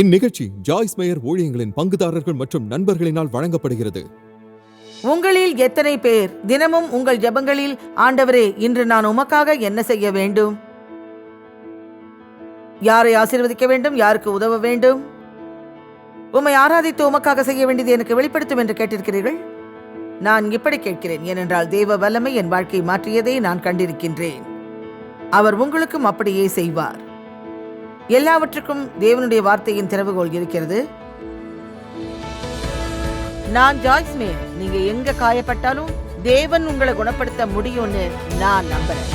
இந்நிகழ்ச்சி Joyce mayor ஊழியங்களின் பங்குதாரர்கள் மற்றும் நண்பர்களினால் வழங்கப்படுகிறது. உங்களில் எத்தனை பேர் தினமும் உங்கள் ஜெபங்களில் ஆண்டவரே இன்று நான் உமக்காக என்ன செய்ய வேண்டும்? யாரை ஆசீர்வதிக்க வேண்டும்? யாருக்கு உதவ வேண்டும்? உம்மை ஆராதித்து உமக்காக செய்ய வேண்டியது எனக்கு வெளிப்படுத்தும் என்று கேட்டிருக்கிறீர்கள்? நான் இப்படி கேட்கிறேன் ஏனென்றால் தேவ வல்லமை என் வாழ்க்கையை மாற்றியதை நான் கண்டிருக்கின்றேன். அவர் உங்களுக்கும் அப்படியே செய்வார். எல்லாவற்றுக்கும் தேவனுடைய வார்த்தையின் திறவுகோல் இருக்கிறது. நான் ஜாய்ஸ் மே நீங்க எங்க காயப்பட்டாலும் தேவன் உங்களை குணப்படுத்த முடியும்னு நான் நம்புறேன்.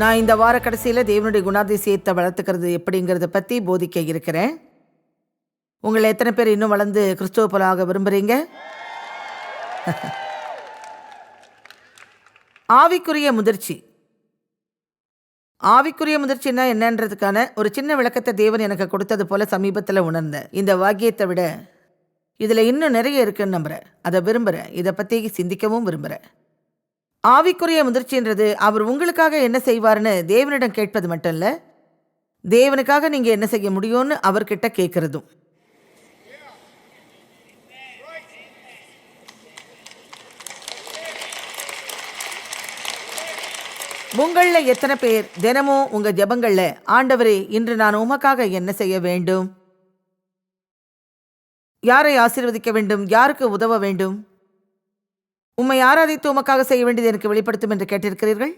நான் இந்த வார கடைசியில் தேவனுடைய குணாதிசயத்தை வளர்த்துக்கிறது எப்படிங்கிறத பற்றி போதிக்க இருக்கிறேன். உங்களை எத்தனை பேர் இன்னும் வளர்ந்து கிறிஸ்துவ போலாக விரும்புகிறீங்க ஆவிக்குரிய முதிர்ச்சி. ஆவிக்குரிய முதிர்ச்சின்னா என்னன்றதுக்கான ஒரு சின்ன விளக்கத்தை தேவன் எனக்கு கொடுத்தது போல சமீபத்தில் உணர்ந்தேன். இந்த வாக்கியத்தை விட இதில் இன்னும் நிறைய இருக்குன்னு நம்புகிறேன் அதை விரும்புகிறேன் இதை பற்றி சிந்திக்கவும் விரும்புகிறேன் ஆவிக்குரிய முதிர்ச்சின்றது அவர் உங்களுக்காக என்ன செய்வார்னு தேவனிடம் கேட்பது மட்டும் இல்லை தேவனுக்காக நீங்கள் என்ன செய்ய முடியும்னு அவர்கிட்ட கேட்குறதும் உங்களில் எத்தனை பேர் தினமும் உங்கள் ஜெபங்கள்ல ஆண்டவரே இன்று நான் உமக்காக என்ன செய்ய வேண்டும்? யாரை ஆசீர்வதிக்க வேண்டும்? யாருக்கு உதவ வேண்டும்? உம்மை ஆராதித்து உமக்காக செய்ய வேண்டியது எனக்கு வெளிப்படுத்தும் என்று கேட்டிருக்கிறீர்கள்?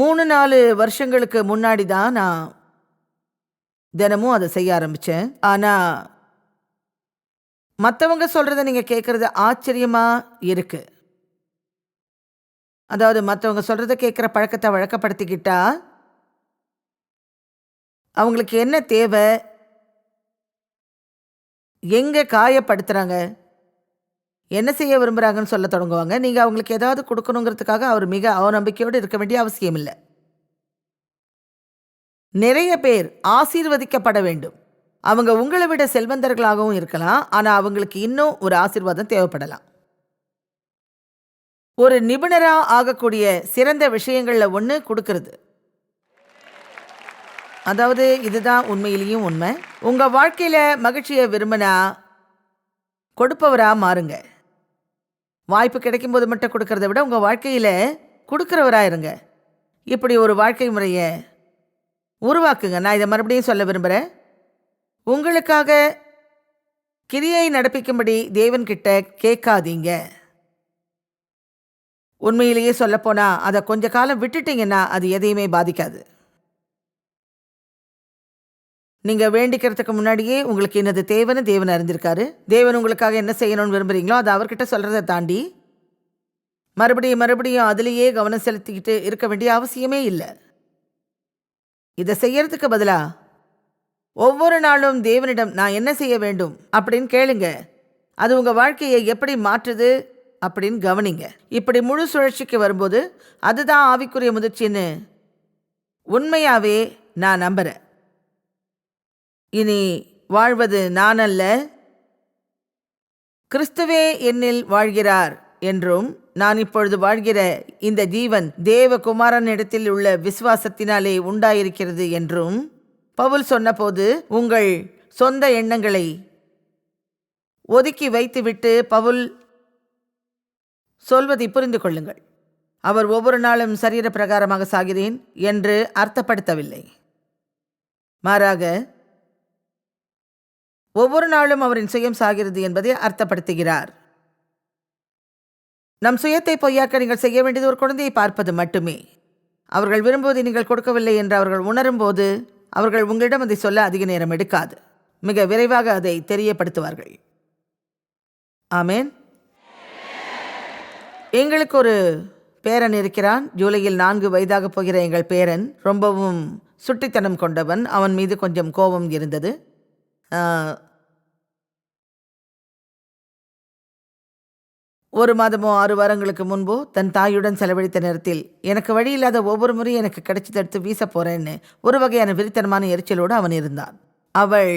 மூணு நாலு வருஷங்களுக்கு முன்னாடி தான் நான் தினமும் அதை செய்ய ஆரம்பித்தேன் ஆனால் மற்றவங்க சொல்கிறத நீங்கள் கேட்குறது ஆச்சரியமாக இருக்குது அதாவது மற்றவங்க சொல்கிறத கேட்குற பழக்கத்தை வழக்கப்படுத்திக்கிட்டா அவங்களுக்கு என்ன தேவை? எங்கே காயப்படுத்துகிறாங்க என்ன செய்ய விரும்புகிறாங்கன்னு சொல்ல தொடங்குவாங்க. நீங்கள் அவங்களுக்கு ஏதாவது கொடுக்கணுங்கிறதுக்காக அவர் மிக அவநம்பிக்கையோடு இருக்க வேண்டிய அவசியம் இல்லை. நிறைய பேர் ஆசீர்வதிக்கப்பட வேண்டும். அவங்க உங்களை விட செல்வந்தர்களாகவும் இருக்கலாம். ஆனால் அவங்களுக்கு இன்னும் ஒரு ஆசீர்வாதம் தேவைப்படலாம். ஒரு நிபுணராக ஆகக்கூடிய சிறந்த விஷயங்களில் ஒன்று கொடுக்கறது. அதாவது இதுதான் உண்மையிலேயும் உண்மை. உங்கள் வாழ்க்கையில் மகிழ்ச்சியை விரும்பினா கொடுப்பவராக மாறுங்க. வாய்ப்பு கிடைக்கும் போது மட்டும் கொடுக்கறத விட உங்கள் வாழ்க்கையில் கொடுக்குறவராக இருங்க. இப்படி ஒரு வாழ்க்கை முறையை உருவாக்குங்க. நான் இதை மறுபடியும் சொல்ல விரும்புகிறேன் உங்களுக்காக கிரியை நடப்பிக்கும்படி தேவன்கிட்ட கேட்காதீங்க. உண்மையிலேயே சொல்லப்போனா அதை கொஞ்ச காலம் விட்டுட்டீங்கன்னா அது எதையுமே பாதிக்காது. நீங்க வேண்டிக்கிறதுக்கு முன்னாடியே உங்களுக்கு என்னது தேவனு தேவன் அறிந்திருக்காரு. தேவன் உங்களுக்காக என்ன செய்யணும்னு விரும்புறீங்களோ அதை அவர்கிட்ட சொல்றதை தாண்டி மறுபடியும் மறுபடியும் அதுலேயே கவனம் செலுத்திக்கிட்டு இருக்க வேண்டிய அவசியமே இல்லை. இதை செய்யறதுக்கு பதிலா ஒவ்வொரு நாளும் தேவனிடம் நான் என்ன செய்ய வேண்டும் அப்படின்னு கேளுங்க. அது உங்க வாழ்க்கையை எப்படி மாற்றுது அப்படின்னு கவனிங்க. இப்படி முழு சுழற்சிக்கு வரும்போது அதுதான் ஆவிக்குரிய முதிர்ச்சின்னு உண்மையாவே நான் நம்புறேன். இனி வாழ்வது நான் அல்ல கிறிஸ்துவே என்னில் வாழ்கிறார் என்றும் நான் இப்பொழுது வாழ்கிற இந்த ஜீவன் தேவகுமாரன் இடத்தில் உள்ள விசுவாசத்தினாலே உண்டாயிருக்கிறது என்றும் பவுல் சொன்னபோது உங்கள் சொந்த எண்ணங்களை ஒதுக்கி வைத்துவிட்டு பவுல் சொல்வதை புரிந்து கொள்ளுங்கள். அவர் ஒவ்வொரு நாளும் சரீர பிரகாரமாக சாகிறேன் என்று அர்த்தப்படுத்தவில்லை. மாறாக ஒவ்வொரு நாளும் அவரின் சுயம் சாகிறது என்பதை அர்த்தப்படுத்துகிறார். நம் சுயத்தை பொய்யாக்க நீங்கள் செய்ய வேண்டியது ஒரு குழந்தையை பார்ப்பது மட்டுமே. அவர்கள் விரும்புவதை நீங்கள் கொடுக்கவில்லை என்று அவர்கள் உணரும்போது அவர்கள் உங்களிடம் அதை சொல்ல அதிக நேரம் எடுக்காது. மிக விரைவாக அதை தெரியப்படுத்துவார்கள். ஆமேன். எங்களுக்கு ஒரு பேரன் இருக்கிறான். ஜூலையில் நான்கு வயதாக போகிற எங்கள் பேரன் ரொம்பவும் சுட்டித்தனம் கொண்டவன். அவன் மீது கொஞ்சம் கோபம் இருந்தது. ஒரு மாதமோ ஆறு வாரங்களுக்கு முன்போ தன் தாயுடன் செலவழித்த நேரத்தில் எனக்கு வழி இல்லாத ஒவ்வொரு முறையும் எனக்கு கிடைச்சி தடுத்து வீச போறேன்னு ஒரு வகையான விரித்தனமான எரிச்சலோடு அவன் இருந்தான். அவள்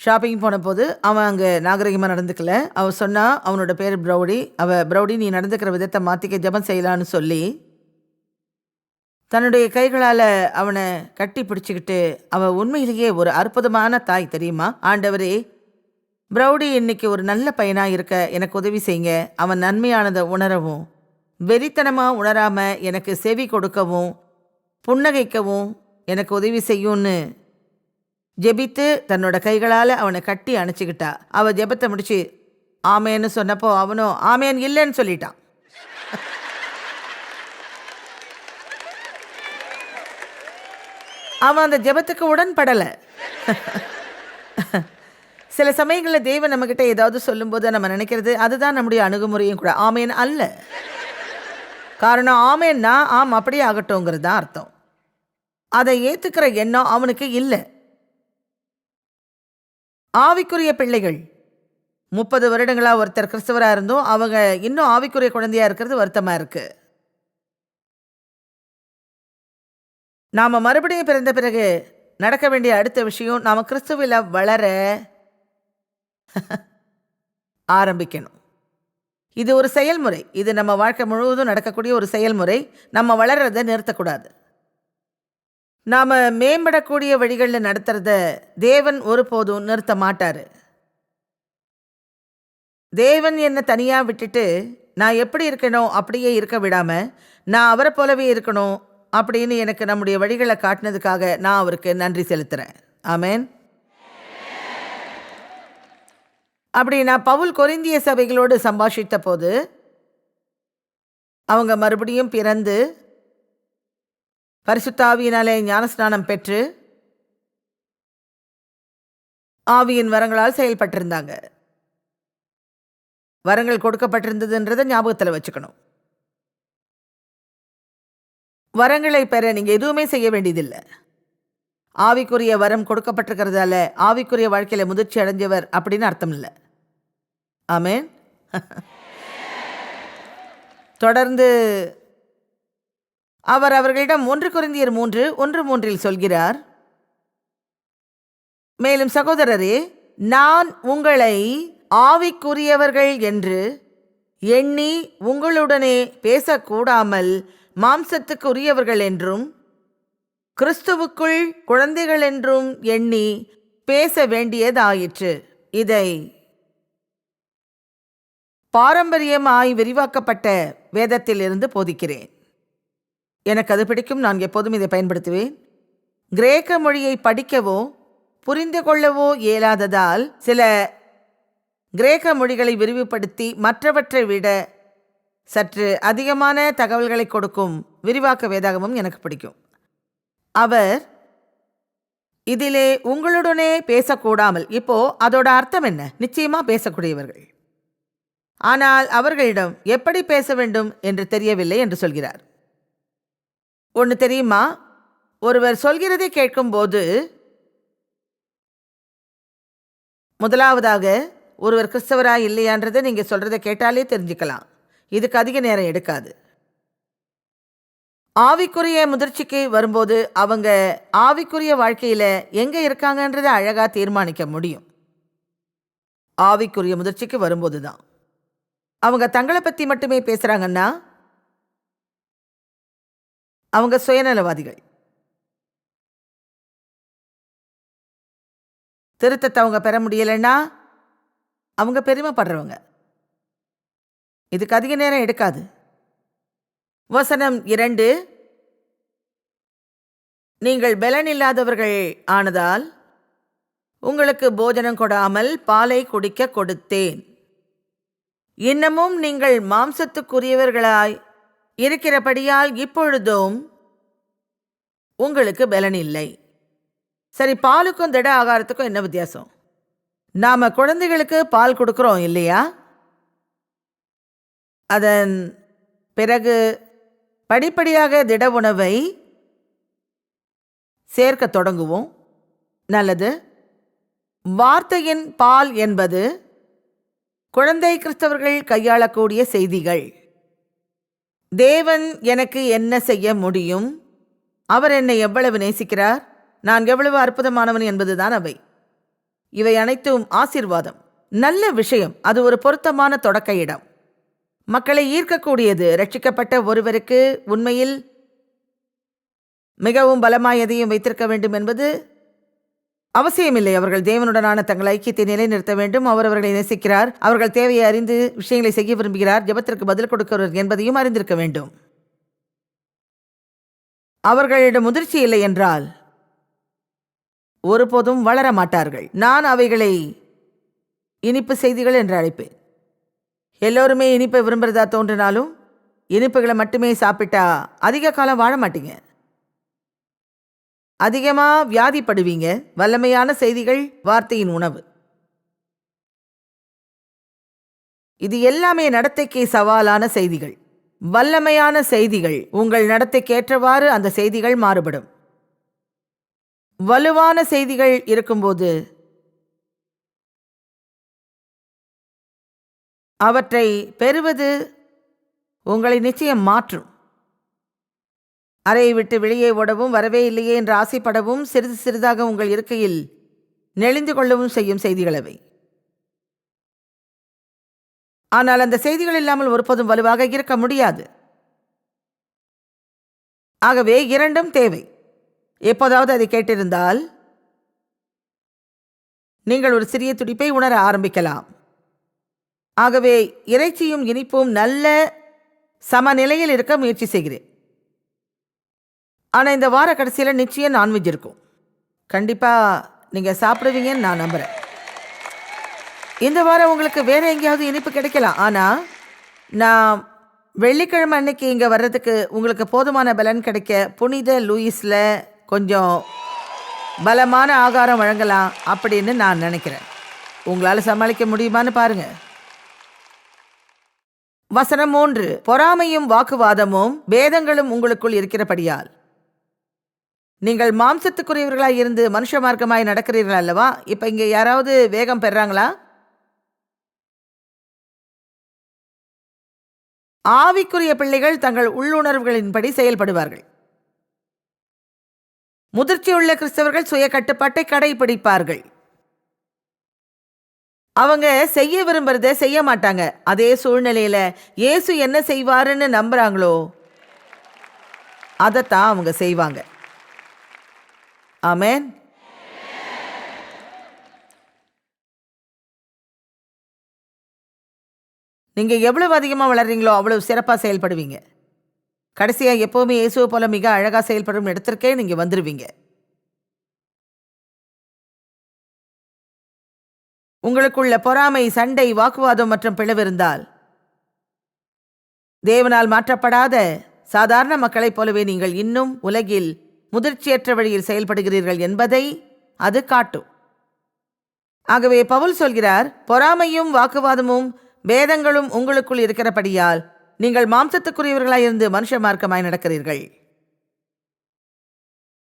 ஷாப்பிங் போனபோது அவன் அங்கே நாகரிகமாக நடந்துக்கல. அவள் சொன்னால் அவனோட பேர் ப்ரௌடி. அவள் ப்ரௌடி நீ நடந்துக்கிற விதத்தை மாற்றிக்க ஜெபம் செய்யலான்னு சொல்லி தன்னுடைய கைகளால் அவனை கட்டி பிடிச்சிக்கிட்டு அவள் உண்மையிலேயே ஒரு அற்புதமான தாய் தெரியுமா? ஆண்டவரே ப்ரௌடி இன்னைக்கு ஒரு நல்ல பையனாக இருக்க எனக்கு உதவி செய்யுங்க. அவன் நன்மையானதை உணரவும் வெறித்தனமாக உணராமல் எனக்கு செவி கொடுக்கவும் புன்னகைக்கவும் எனக்கு உதவி செய்யும்னு ஜெபித்து தன்னோட கைகளால் அவனை கட்டி அணைச்சிக்கிட்டா. அவள் ஜெபத்தை முடிச்சு ஆமேன்னு சொன்னப்போ அவனும் ஆமேன் இல்லைன்னு சொல்லிட்டான். அவன் அந்த ஜெபத்துக்கு உடன்படலை. சில சமயங்களில் தெய்வம் நம்மக்கிட்ட ஏதாவது சொல்லும்போது நம்ம நினைக்கிறது அதுதான் நம்முடைய அணுகுமுறையும் கூட. ஆமேன் அல்ல. காரணம் ஆமேன்னா ஆம் அப்படியே ஆகட்டும்ங்கிறது தான் அர்த்தம். அதை ஏற்றுக்கிற எண்ணம் அவனுக்கு இல்லை. ஆவிக்குரிய பிள்ளைகள். முப்பது வருடங்களாக ஒருத்தர் கிறிஸ்தவராக இருந்தும் அவங்க இன்னும் ஆவிக்குரிய குழந்தையா இருக்கிறது வருத்தமாக இருக்கு. நாம் மறுபடியும் பிறந்த பிறகு நடக்க வேண்டிய அடுத்த விஷயம் நாம் கிறிஸ்துவில் வளர ஆரம்பிக்கணும். இது ஒரு செயல்முறை. இது நம்ம வாழ்க்கை முழுவதும் நடக்கக்கூடிய ஒரு செயல்முறை. நம்ம வளர்றதை நிறுத்தக்கூடாது. நாம் மேம்படக்கூடிய வழிகளில் நடத்துறத தேவன் ஒருபோதும் நிறுத்த மாட்டார். தேவன் என்னை தனியாக விட்டுட்டு நான் எப்படி இருக்கணும் அப்படியே இருக்க விடாமல் நான் அவரை போலவே இருக்கணும் அப்படின்னு எனக்கு நம்முடைய வழிகளை காட்டினதுக்காக நான் அவருக்கு நன்றி செலுத்துகிறேன் ஆமேன். அப்படி நான் பவுல் கொரிந்திய சபைகளோடு சம்பாஷித்த போது அவங்க மறுபடியும் பிறந்து பரிசுத்தாவியினாலே ஞானஸ்நானம் பெற்று ஆவியின் வரங்களால் செயல்பட்டிருந்தாங்க. வரங்கள் கொடுக்கப்பட்டிருந்ததுன்றதை ஞாபகத்தில் வச்சுக்கணும். வரங்களை பெற நீங்கள் எதுவுமே செய்ய வேண்டியதில்லை. ஆவிக்குரிய வரம் கொடுக்கப்பட்டிருக்கிறதால ஆவிக்குரிய வாழ்க்கையில் முதிர்ச்சி அடைஞ்சவர் அப்படின்னு அர்த்தம் இல்லை. ஆமேன். தொடர்ந்து அவர் அவர்களிடம் ஒன்று குருந்தியர் மூன்று ஒன்று மூன்றில் சொல்கிறார். மேலும் சகோதரரே நான் உங்களை ஆவிக்குரியவர்கள் என்று எண்ணி உங்களுடனே பேசக்கூடாமல் மாம்சத்துக்கு உரியவர்கள் என்றும் கிறிஸ்துவுக்குள் குழந்தைகள் என்றும் எண்ணி பேச வேண்டியதாயிற்று. இதை பாரம்பரியமாய் விரிவாக்கப்பட்ட வேதத்திலிருந்து போதிக்கிறேன். எனக்கு அது பிடிக்கும் நான் எப்போதும் இதை பயன்படுத்துவேன். கிரேக்க மொழியை படிக்கவோ புரிந்து கொள்ளவோ இயலாததால் சில கிரேக்க மொழிகளை விரிவுபடுத்தி மற்றவற்றை விட சற்று அதிகமான தகவல்களை கொடுக்கும் விரிவாக்க வேதாகமும் எனக்கு பிடிக்கும். அவர் இதிலே உங்களுடனே பேசக்கூடாமல் இப்போ அதோட அர்த்தம் என்ன? நிச்சயமா பேசக்கூடியவர்கள். ஆனால் அவர்களிடம் எப்படி பேச வேண்டும்? என்று தெரியவில்லை என்று சொல்கிறார். ஒன்று தெரியுமா? ஒருவர் சொல்கிறதை கேட்கும்போது முதலாவதாக ஒருவர் கிறிஸ்தவரா இல்லையான்றதை நீங்கள் சொல்கிறத கேட்டாலே தெரிஞ்சுக்கலாம். இதுக்கு அதிக நேரம் எடுக்காது. ஆவிக்குரிய முதிர்ச்சிக்கு வரும்போது அவங்க ஆவிக்குரிய வாழ்க்கையில் எங்கே இருக்காங்கன்றதை அழகாக தீர்மானிக்க முடியும். ஆவிக்குரிய முதிர்ச்சிக்கு வரும்போது தான் அவங்க தங்களை பற்றி மட்டுமே பேசுகிறாங்கன்னா அவங்க சுயநலவாதிகள். திருத்தத்தை அவங்க பெற முடியலைன்னா அவங்க பெருமைப்படுறவங்க. இதுக்கு அதிக நேரம் எடுக்காது. வசனம் இரண்டு. நீங்கள் பலன் இல்லாதவர்கள் ஆனதால் உங்களுக்கு போஜனம் கொடாமல் பாலை குடிக்க கொடுத்தேன். இன்னமும் நீங்கள் மாம்சத்துக்குரியவர்களாய் இருக்கிறபடியால் இப்பொழுதும் உங்களுக்கு பலன் இல்லை சரி பாலுக்கும் திட ஆகாரத்துக்கும் என்ன வித்தியாசம்? நாம் குழந்தைகளுக்கு பால் கொடுக்குறோம் இல்லையா? அதன் பிறகு படிப்படியாக திட உணவை சேர்க்க தொடங்குவோம். நல்லது. வார்த்தையின் பால் என்பது குழந்தை கிறிஸ்தவர்கள் கையாளக்கூடிய செய்திகள். தேவன் எனக்கு என்ன செய்ய முடியும்? அவர் என்னை எவ்வளவு நேசிக்கிறார்? நான் எவ்வளவு அற்புதமானவன் என்பதுதான் அவை. இவை அனைத்தும் ஆசிர்வாதம். நல்ல விஷயம். அது ஒரு பொருத்தமான தொடக்க இடம். மக்களை ஈர்க்கக்கூடியது ரட்சிக்கப்பட்ட ஒருவருக்கு உண்மையில் மிகவும் பலமாய் எதையும் வைத்திருக்க வேண்டும் என்பது அவசியமில்லை. அவர்கள் தேவனுடனான தங்கள் ஐக்கியத்தை நிலைநிறுத்த வேண்டும். அவர் அவர்களை நேசிக்கிறார். அவர்கள் தேவையை அறிந்து விஷயங்களை செய்ய விரும்புகிறார். ஜெபத்திற்கு பதில் கொடுக்கிறவர் என்பதையும் அறிந்திருக்க வேண்டும். அவர்களிடம் முதிர்ச்சி இல்லை என்றால் ஒருபோதும் வளர மாட்டார்கள். நான் அவைகளை இனிப்பு செய்திகள் என்று அழைப்பேன். எல்லோருமே இனிப்பை விரும்புகிறதா தோன்றினாலும் இனிப்புகளை மட்டுமே சாப்பிட்டா அதிக காலம் வாழ மாட்டீங்க. அதிகமாக வியாதிப்படுவீங்க. வல்லமையான செய்திகள் வார்த்தையின் உணவு. இது எல்லாமே நடத்தைக்கு சவாலான செய்திகள். வல்லமையான செய்திகள் உங்கள் நடத்தைக்கேற்றவாறு அந்த செய்திகள் மாறுபடும். வலுவான செய்திகள் இருக்கும்போது அவற்றை பெறுவது உங்களை நிச்சயம் மாற்றும். அறையை விட்டு வெளியே ஓடவும் வரவே இல்லையே என்று ஆசைப்படவும் சிறிது சிறிதாக உங்கள் இருக்கையில் நெளிந்து கொள்ளவும் செய்யும் செய்திகளவை ஆனால் அந்த செய்திகள் இல்லாமல் ஒருபோதும் வலுவாக இருக்க முடியாது. ஆகவே இரண்டும் தேவை. எப்போதாவது அதை கேட்டிருந்தால் நீங்கள் ஒரு சிறிய துடிப்பை உணர ஆரம்பிக்கலாம். ஆகவே இறைச்சியும் இனிப்பும் நல்ல சமநிலையில் இருக்க முயற்சி செய்கிறேன். ஆனால் இந்த வார கடைசியில் நிச்சயம் நான்வெஜ் இருக்கும். கண்டிப்பாக நீங்கள் சாப்பிடுவீங்கன்னு நான் நம்புகிறேன் இந்த வாரம் உங்களுக்கு வேறு எங்கேயாவது இனிப்பு கிடைக்கலாம். ஆனால் நான் வெள்ளிக்கிழமை அன்னைக்கு இங்கே வர்றதுக்கு உங்களுக்கு போதுமான பலன் கிடைக்க புனித லூயிஸில் கொஞ்சம் பலமான ஆகாரம் வழங்கலாம் அப்படின்னு நான் நினைக்கிறேன். உங்களால் சமாளிக்க முடியுமான்னு பாருங்கள் வசனம் மூன்று பொறாமையும் வாக்குவாதமும் பேதங்களும் உங்களுக்குள் இருக்கிறபடியால். நீங்கள் மாம்சத்துக்குரியவர்களாக இருந்து மனுஷ மார்க்கமாய் நடக்கிறீர்கள் அல்லவா? இப்போ இங்கே யாராவது வேகம் பெறாங்களா? ஆவிக்குரிய பிள்ளைகள் தங்கள் உள்ளுணர்வுகளின்படி செயல்படுவார்கள். முதிர்ச்சியுள்ள கிறிஸ்தவர்கள் சுய கட்டுப்பாட்டை கடைபிடிப்பார்கள். அவங்க செய்ய விரும்புறத செய்ய மாட்டாங்க. அதே சூழ்நிலையில இயேசு என்ன செய்வாருன்னு நம்புறாங்களோ அதைத்தான் அவங்க செய்வாங்க. Amen. நீங்கள் எவ்வளவு அதிகமாக வளர்றீங்களோ அவ்வளவு சிறப்பாக செயல்படுவீங்க கடைசியாக எப்போவுமே இயேசுவை போல மிக அழகாக செயல்படும் இடத்திற்கே நீங்கள் வந்துருவீங்க உங்களுக்குள்ள பொறாமை சண்டை வாக்குவாதம் மற்றும் பிளவு இருந்தால் தேவனால் மாற்றப்படாத சாதாரண மக்களைப் போலவே நீங்கள் இன்னும் உலகில் முதிர்ச்சியற்ற வழியில் செயல்படுகிறீர்கள் என்பதை அது காட்டும். ஆகவே பவுல் சொல்கிறார் பொறாமையும் வாக்குவாதமும் பேதங்களும் உங்களுக்குள் இருக்கிறபடியால் நீங்கள் மாம்சத்துக்குரியவர்களாயிருந்து மனுஷ மார்க்கமாய் நடக்கிறீர்கள்.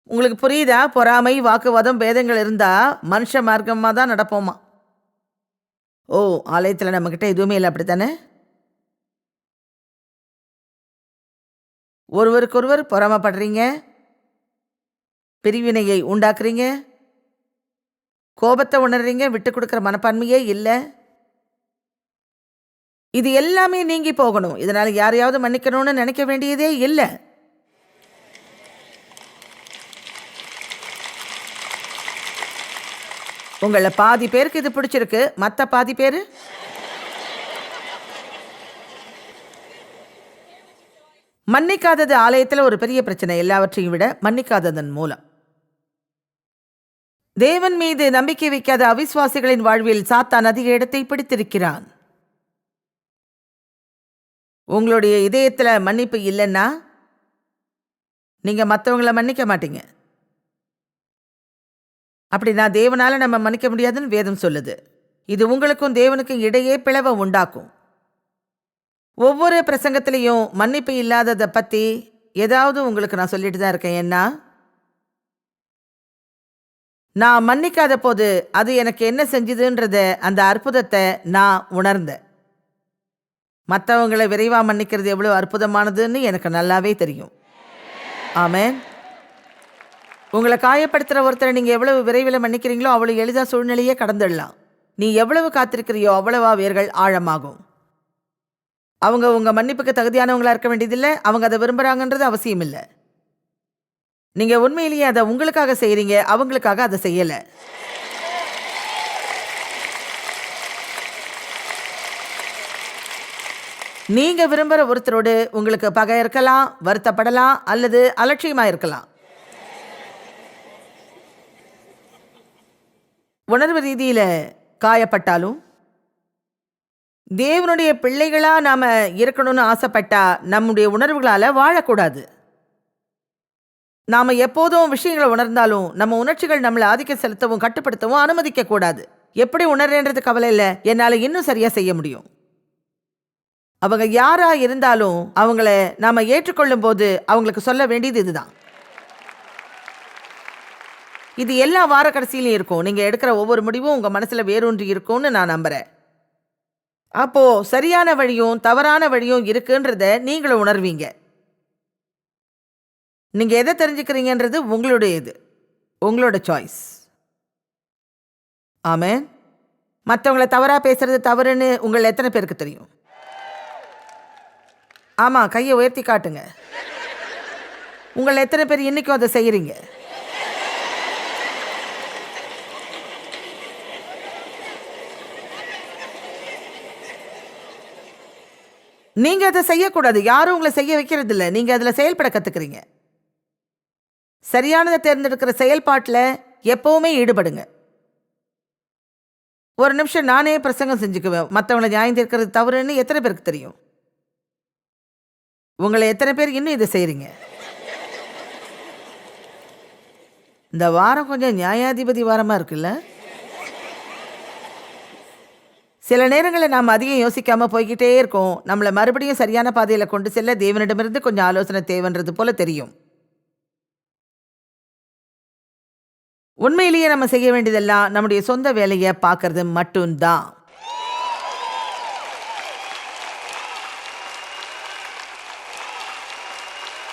உங்களுக்கு புரியுதா? பொறாமை வாக்குவாதம் பேதங்கள் இருந்தா மனுஷ மார்க்கமாக தான் நடப்போமா? ஓ ஆலயத்தில் நம்மக்கிட்ட எதுவுமே இல்லை அப்படித்தானே? ஒருவருக்கொருவர் பொறாமப்படுறீங்க. பிரிவினையை உண்டாக்குறீங்க? கோபத்தை உணர்றீங்க? விட்டு கொடுக்குற மனப்பான்மையே இல்லை? இது எல்லாமே நீங்கி போகணும். இதனால் யாரையாவது மன்னிக்கணும்னு நினைக்க வேண்டியதே இல்லை. உங்களை பாதி பேருக்கு இது பிடிச்சிருக்கு. மற்ற பாதி பேர்? மன்னிக்காதது ஆலயத்தில் ஒரு பெரிய பிரச்சனை. எல்லாவற்றையும் விட மன்னிக்காததன் மூலம். தேவன் மீது நம்பிக்கை வைக்காத அவிசுவாசிகளின் வாழ்வில் சாத்தான் அதிக இடத்தை பிடித்திருக்கிறான். உங்களுடைய இதயத்தில் மன்னிப்பு இல்லைன்னா நீங்கள் மற்றவங்கள மன்னிக்க மாட்டீங்க. அப்படின்னா தேவனால் நம்ம மன்னிக்க முடியாதுன்னு வேதம் சொல்லுது. இது உங்களுக்கும் தேவனுக்கும் இடையே பிளவை உண்டாக்கும். ஒவ்வொரு பிரசங்கத்திலையும் மன்னிப்பு இல்லாததை பற்றி ஏதாவது உங்களுக்கு நான் சொல்லிட்டு தான் இருக்கேன். ஏன்னா நான் மன்னிக்காத போது அது எனக்கு என்ன செஞ்சுதுன்றத அந்த அற்புதத்தை நான் உணர்ந்தேன். மற்றவங்களை விரைவாக மன்னிக்கிறது எவ்வளோ அற்புதமானதுன்னு எனக்கு நல்லாவே தெரியும். ஆமென். உங்களை காயப்படுத்துகிற ஒருத்தரை நீங்கள் எவ்வளவு விரைவில் மன்னிக்கிறீங்களோ அவ்வளோ எளிதாக சூழ்நிலையே கடந்துடலாம். நீ எவ்வளவு காத்திருக்கிறியோ அவ்வளவா வேர்கள் ஆழமாகும். அவங்க உங்கள் மன்னிப்புக்கு தகுதியானவங்களாக இருக்க வேண்டியதில்லை. அவங்க அதை விரும்புகிறாங்கன்றது அவசியம் இல்லை நீங்க உண்மையிலேயே அதை உங்களுக்காக செய்கிறீங்க அவங்களுக்காக அதை செய்யல. நீங்க விரும்புற ஒருத்தரோடு உங்களுக்கு பகை இருக்கலாம் வருத்தப்படலாம் அல்லது அலட்சியமா இருக்கலாம். உணர்வு ரீதியில காயப்பட்டாலும் தேவனுடைய பிள்ளைகளா நாம இருக்கணும்னு ஆசைப்பட்டா நம்முடைய உணர்வுகளால வாழக்கூடாது. நாம் எப்போதும் விஷயங்களை உணர்ந்தாலும் நம்ம உணர்ச்சிகள் நம்மளை ஆதிக்கம் செலுத்தவும் கட்டுப்படுத்தவும் அனுமதிக்க கூடாது எப்படி உணர்றேன்றது கவலை இல்லை. என்னால் இன்னும் சரியாக செய்ய முடியும். அவங்க யாரா இருந்தாலும் அவங்கள நாம ஏற்றுக்கொள்ளும் போது அவங்களுக்கு சொல்ல வேண்டியது இதுதான். இது எல்லா வார கடைசியிலையும் இருக்கும். நீங்க எடுக்கிற ஒவ்வொரு முடிவும் உங்க மனசுல வேரூன்றி இருக்கும்னு நான் நம்புறேன். அப்போ சரியான வழியும் தவறான வழியும் இருக்குன்றத நீங்களும் உணர்வீங்க. நீங்கள் எதை தெரிஞ்சுக்கிறீங்கன்றது உங்களுடைய இது உங்களோட சாய்ஸ் ஆமேன். மற்றவங்கள தவறாக பேசுறது தவறுன்னு உங்கள் எத்தனை பேருக்கு தெரியும்? ஆமாம் கையை உயர்த்தி காட்டுங்க. உங்கள் எத்தனை பேர் இன்றைக்கும் அதை செய்கிறீங்க நீங்கள் அதை செய்யக்கூடாது. யாரும் உங்களை செய்ய வைக்கிறது நீங்கள் அதில் செயல்பட கற்றுக்குறீங்க சரியானதை தேர்ந்தெடுக்கிற செயல்பாட்டில் எப்பவுமே ஈடுபடுங்க. ஒரு நிமிஷம் நானே பிரசங்கம் செஞ்சுக்குவேன். மற்றவங்களை நியாயம் தீர்க்கிறது தவறுன்னு எத்தனை பேருக்கு தெரியும்? உங்களை எத்தனை பேர் இன்னும் இதை செய்கிறீங்க இந்த வாரம் கொஞ்சம் நியாயாதிபதி வாரமாக இருக்குல்ல? சில நேரங்களில் நாம் அதிகம் யோசிக்காமல் போய்கிட்டே இருக்கோம். நம்மளை மறுபடியும் சரியான பாதையில் கொண்டு செல்ல தேவனிடமிருந்து கொஞ்சம் ஆலோசனை தேவைன்றது போல தெரியும். உண்மையிலேயே நம்ம செய்ய வேண்டியதெல்லாம் நம்முடைய சொந்த வேலையை பார்க்கறது மட்டும்தான்.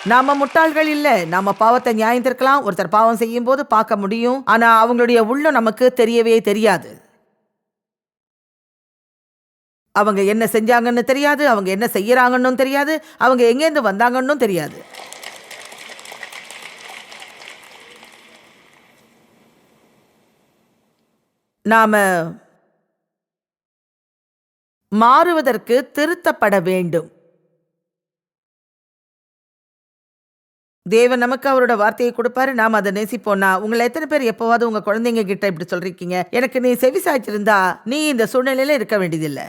நாம முட்டாள்கள் இல்ல. நாம பாவத்தை நியாயந்திருக்கலாம். ஒருத்தர் பாவம் செய்யும் போது பார்க்க முடியும். ஆனா அவங்களுடைய உள்ளம் நமக்கு தெரியவே தெரியாது. அவங்க என்ன செஞ்சாங்கன்னு தெரியாது. அவங்க என்ன செய்யறாங்கன்னு தெரியாது. அவங்க எங்கேருந்து வந்தாங்கன்னு தெரியாது. நாம் மாறுவதற்கு திருத்தப்பட வேண்டும். தேவன் நமக்கு அவரோட வார்த்தையை கொடுப்பாரு நாம் அதை நேசிப்போம்னா உங்களை எத்தனை பேர் எப்போவாவது உங்கள் குழந்தைங்க கிட்ட இப்படி சொல்றீங்க? எனக்கு நீ செவி சாய்ச்சிருந்தா நீ இந்த சூழ்நிலையில் இருக்க வேண்டியதில்லை.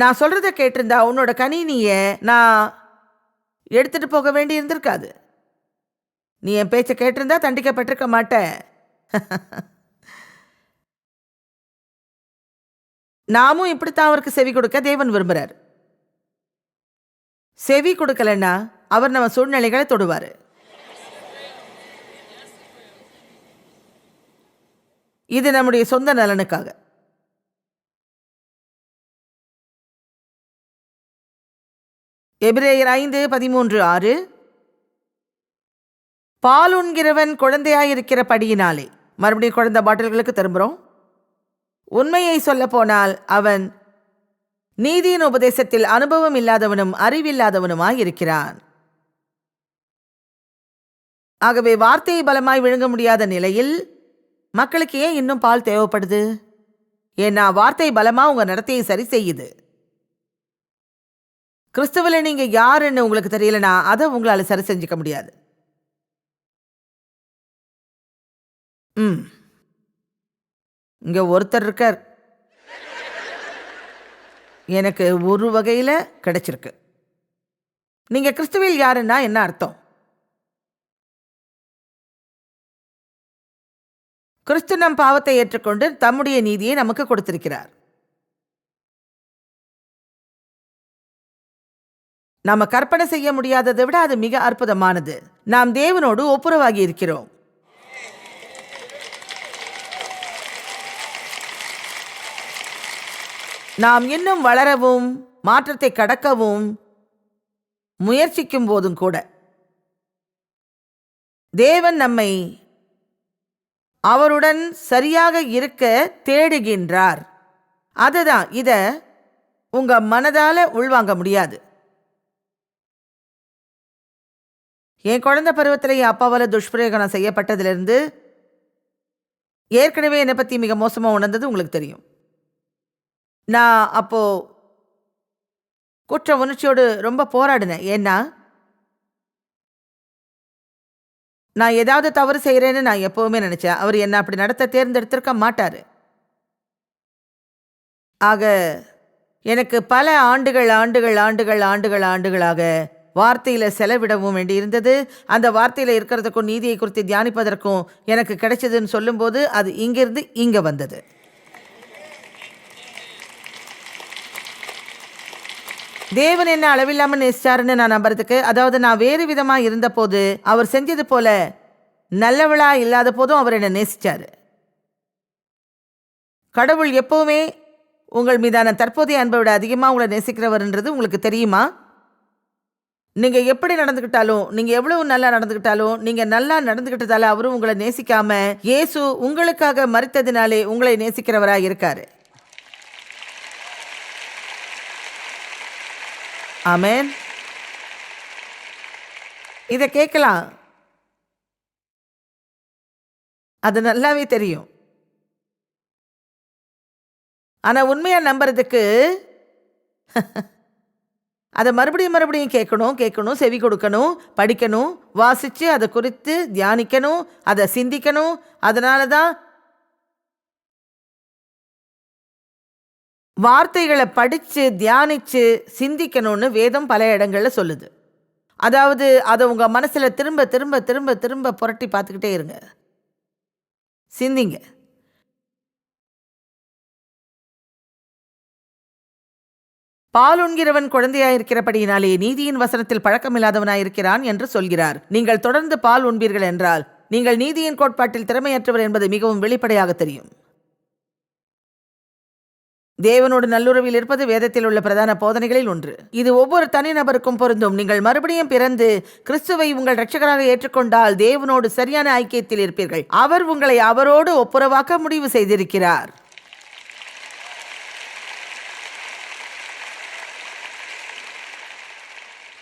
நான் சொல்கிறத கேட்டிருந்தா உன்னோட கணினியை நான் எடுத்துகிட்டு போக வேண்டி இருந்திருக்காது. நீ என் பேச்சை கேட்டிருந்தா தண்டிக்கப்பட்டிருக்க மாட்டேன். நாமும் இப்படித்தான் அவருக்கு செவி கொடுக்க தேவன் விரும்புகிறார் செவி கொடுக்கலன்னா அவர் நம்ம சூழ்நிலைகளை தொடுவார். இது நம்முடைய சொந்த நலனுக்காக. எபிரேயர் ஐந்து பதிமூன்று ஆறு. பால் உண்கிறவன் குழந்தையாயிருக்கிறபடியினாலே. மறுபடியும் குழந்தை பாட்டில்களுக்கு திரும்புகிறோம் உண்மையை சொல்ல போனால் அவன் நீதியின் உபதேசத்தில் அனுபவம் இல்லாதவனும் அறிவில்லாதவனுமாய் இருக்கிறான். ஆகவே வார்த்தையை பலமாய் விழுங்க முடியாத நிலையில் மக்களுக்கு ஏன் இன்னும் பால் தேவைப்படுது? ஏன்னா வார்த்தை பலமா உங்க நடத்தையை சரி செய்யுது. கிறிஸ்துவில நீங்க யாருன்னு உங்களுக்கு தெரியலனா அதை உங்களால சரி செஞ்சுக்க முடியாது. ம். இங்கே ஒருத்தர் இருக்கார். எனக்கு ஒரு வகையில் கிடைச்சிருக்கு. நீங்கள் கிறிஸ்துவில் யாருன்னா என்ன அர்த்தம்? கிறிஸ்து நம் பாவத்தை ஏற்றுக்கொண்டு தம்முடைய நீதியை நமக்கு கொடுத்திருக்கிறார். நாம கற்பனை செய்ய முடியாததை விட அது மிக அற்புதமானது. நாம் தேவனோடு ஒப்புரவாகி இருக்கிறோம். நாம் இன்னும் வளரவும் மாற்றத்தை கடக்கவும் முயற்சிக்கும் போதும் கூட தேவன் நம்மை அவருடன் சரியாக இருக்க தேடுகின்றார். அதுதான் இத உங்க மனதால உள்வாங்க முடியாது. என் குழந்தை பருவத்தில் என் அப்பாவால் துஷ்பிரயோகம் செய்யப்பட்டதிலிருந்து ஏற்கனவே என்னை பற்றி மிக மோசமாக உணர்ந்தது உங்களுக்கு தெரியும். நான் அப்போ குற்ற உணர்ச்சியோடு ரொம்ப போராடினேன். ஏன்னா நான் ஏதாவது தவறு செய்கிறேன்னு நான் எப்போவுமே நினச்சேன். அவர் என்னை அப்படி நடத்த தேர்ந்தெடுத்திருக்க மாட்டார். ஆக எனக்கு பல ஆண்டுகள் ஆண்டுகள் ஆண்டுகள் ஆண்டுகள் ஆண்டுகளாக வார்த்தையில் செலவிடவும் வேண்டியிருந்தது. அந்த வார்த்தையில் இருக்கிறதுக்கும் நீதியை குறித்து தியானிப்பதற்கும் எனக்கு கிடைச்சதுன்னு சொல்லும்போது அது இங்கிருந்து இங்கே வந்தது. தேவன் என்ன அளவில்லாமல் நேசிச்சாருன்னு நான் நம்புறதுக்கு அதாவது நான் வேறு விதமாக இருந்தபோது அவர் செஞ்சது போல நல்லவளா இல்லாத போதும் அவர் என்னை நேசிச்சாரு. கடவுள் எப்பவுமே உங்கள் மீதான தற்போதைய அன்பை விட அதிகமாக உங்களை நேசிக்கிறவர்ன்றது உங்களுக்கு தெரியுமா? நீங்க எப்படி நடந்துக்கிட்டாலும் நீங்க எவ்வளவு நல்லா நடந்துக்கிட்டாலும் நீங்க நல்லா நடந்துக்கிட்டதால அவரும் உங்களை நேசிக்காம இயேசு உங்களுக்காக மறித்ததினாலே உங்களை நேசிக்கிறவராக இருக்காரு ஆமேன். இதை கேட்கலாம். அது நல்லாவே தெரியும். ஆனால் உண்மையாக நம்புறதுக்கு அதை மறுபடியும் மறுபடியும் கேட்கணும் கேட்கணும் செவி கொடுக்கணும் படிக்கணும் வாசித்து அதை குறித்து தியானிக்கணும் அதை சிந்திக்கணும். அதனால தான் வார்த்தைகளை படித்து தியானித்து சிந்திக்கணும்னு வேதம் பல இடங்களில் சொல்லுது. அதாவது அதை உங்கள் மனசில் திரும்ப திரும்ப திரும்ப திரும்ப புரட்டி பார்த்துக்கிட்டே இருங்க. சிந்திங்க. பால் உண்கிறவன் குழந்தையாயிருக்கிறபடியினாலே நீதியின் வசனத்தில் பழக்கமில்லாதவனாயிருக்கிறான் என்று சொல்கிறார். நீங்கள் தொடர்ந்து பால் உண்பீர்கள் என்றால் நீங்கள் நீதியின் கோட்பாட்டில் திறமையற்றவர் என்பது மிகவும் வெளிப்படையாக தெரியும். தேவனோடு நல்லுறவில் இருப்பது வேதத்தில் உள்ள பிரதான போதனைகளில் ஒன்று. இது ஒவ்வொரு தனிநபருக்கும் பொருந்தும். நீங்கள் மறுபடியும் பிறந்து கிறிஸ்துவை உங்கள் ரட்சகராக ஏற்றுக்கொண்டால் தேவனோடு சரியான ஐக்கியத்தில் இருப்பீர்கள். அவர் உங்களை அவரோடு ஒப்புரவாக்க முடிவு செய்திருக்கிறார்.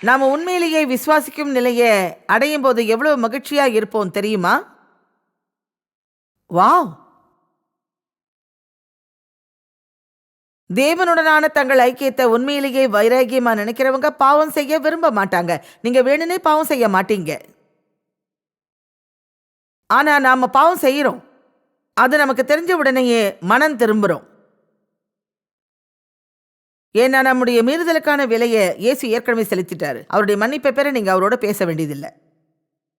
நாம் உண்மையிலேயே விசுவாசிக்கும் நிலையை அடையும் போது எவ்வளவு மகிழ்ச்சியாக இருப்போம் தெரியுமா? வாவ்! தேவனுடனான தங்கள் ஐக்கியத்தை உண்மையிலேயே வைராகியமா நினைக்கிறவங்க பாவம் செய்ய விரும்ப மாட்டாங்க. நீங்க வேணுனே பாவம் செய்ய மாட்டீங்க. ஆனா நாம பாவம் செய்யறோம். அது நமக்கு தெரிஞ்ச உடனேயே மனம் திரும்புறோம். ஏன்னா நம்முடைய மீறுதலுக்கான விலையை இயேசு ஏற்கனவே செலுத்திட்டாரு. அவருடைய மன்னிப்பை பெற நீங்க அவரோட பேச வேண்டியதில்லை.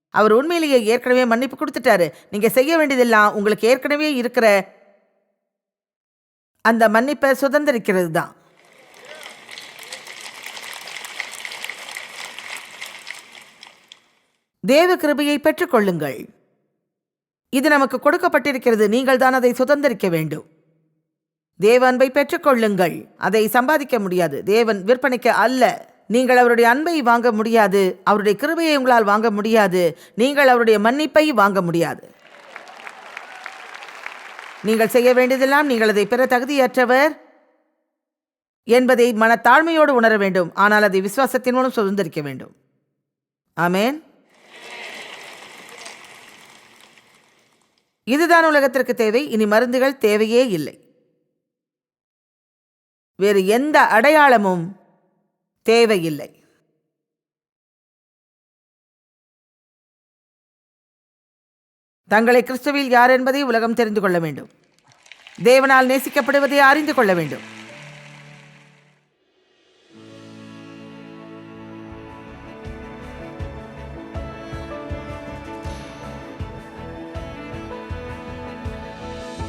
அவர் உண்மையிலேயே ஏற்கனவே மன்னிப்பு கொடுத்துட்டாரு. நீங்க செய்ய வேண்டியதெல்லாம் உங்களுக்கு ஏற்கனவே இருக்கிற அந்த மன்னிப்பை சுதந்திரிக்கிறது தான் தேவ கிருபையை பெற்றுக்கொள்ளுங்கள். இது நமக்கு கொடுக்கப்பட்டிருக்கிறது நீங்கள் தான் அதை சுதந்திரிக்க வேண்டும். தேவ அன்பை பெற்றுக்கொள்ளுங்கள். அதை சம்பாதிக்க முடியாது. தேவன் விற்பனைக்கு அல்ல. நீங்கள் அவருடைய அன்பை வாங்க முடியாது. அவருடைய கிருபையை உங்களால் வாங்க முடியாது. நீங்கள் அவருடைய மன்னிப்பை வாங்க முடியாது. நீங்கள் செய்ய வேண்டியதெல்லாம் நீங்கள் அதை பெற தகுதியற்றவர் என்பதை மனத்தாழ்மையோடு உணர வேண்டும். ஆனால் அதை விசுவாசத்தின் மூலம் சுதந்திரிக்க வேண்டும். ஆமேன். இதுதான் உலகத்திற்கு தேவை. இனி மருந்துகள் தேவையே இல்லை. வேறு எந்த அடையாளமும் தேவையில்லை. தங்களை கிறிஸ்துவில் யார் என்பதை உலகம் தெரிந்து கொள்ள வேண்டும். தேவனால் நேசிக்கப்படுவதை அறிந்து கொள்ள வேண்டும்.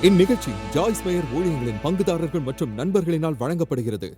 இந்நிகழ்ச்சி ஜாய்ஸ் மேயர் ஊழியர்களின் பங்குதாரர்கள் மற்றும் நண்பர்களினால் வழங்கப்படுகிறது.